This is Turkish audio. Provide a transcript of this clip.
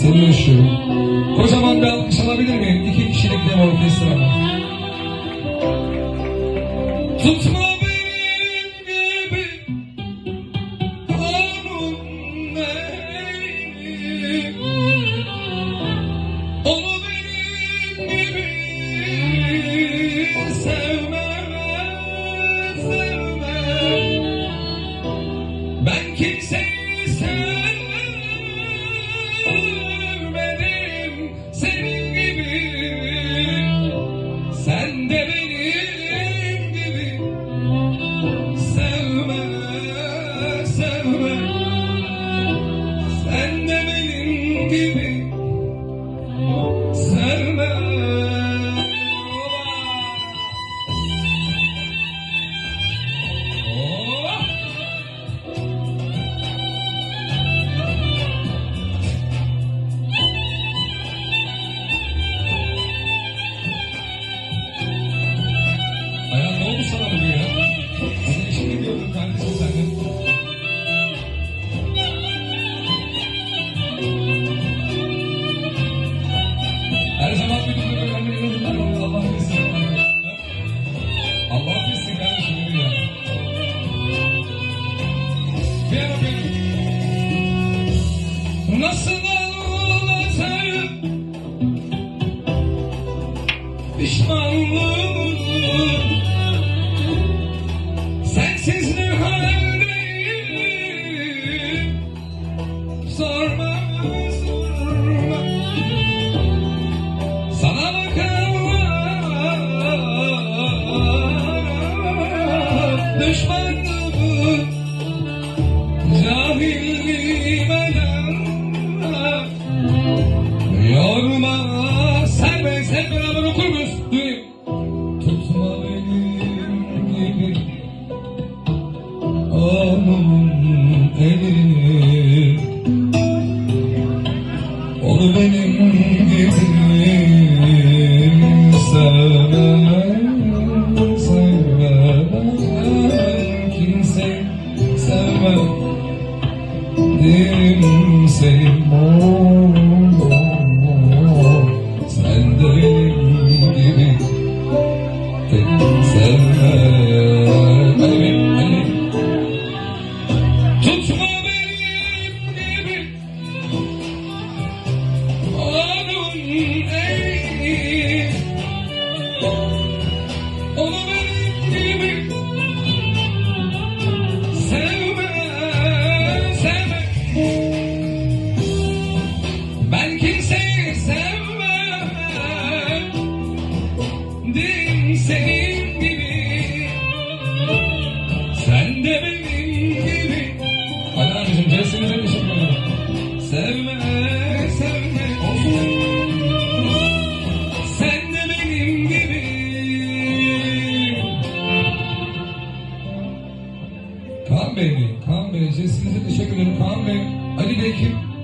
Seni yaşıyorum. Kocaman bir alkış alabilir miyim? İki kişilik dev orkestra ama. Tutma benim gibi onun elini Onu benim gibi sevme, sevme Ben kimseyi sevmedim sevme, Ara benim. Nasıl anlatayım pişmanlığımı Onu benim gibi sevme Sevme ben kimse sevmem Dim senin senin gibi Sen de benim gibi. Abicim Celsinize teşekkür ederim Sevme, sevme olsun. Sen de benim gibi. Kaan Bey mi? Kaan Bey, Celsinize teşekkür ederim. Kaan Bey Ali Bey kim?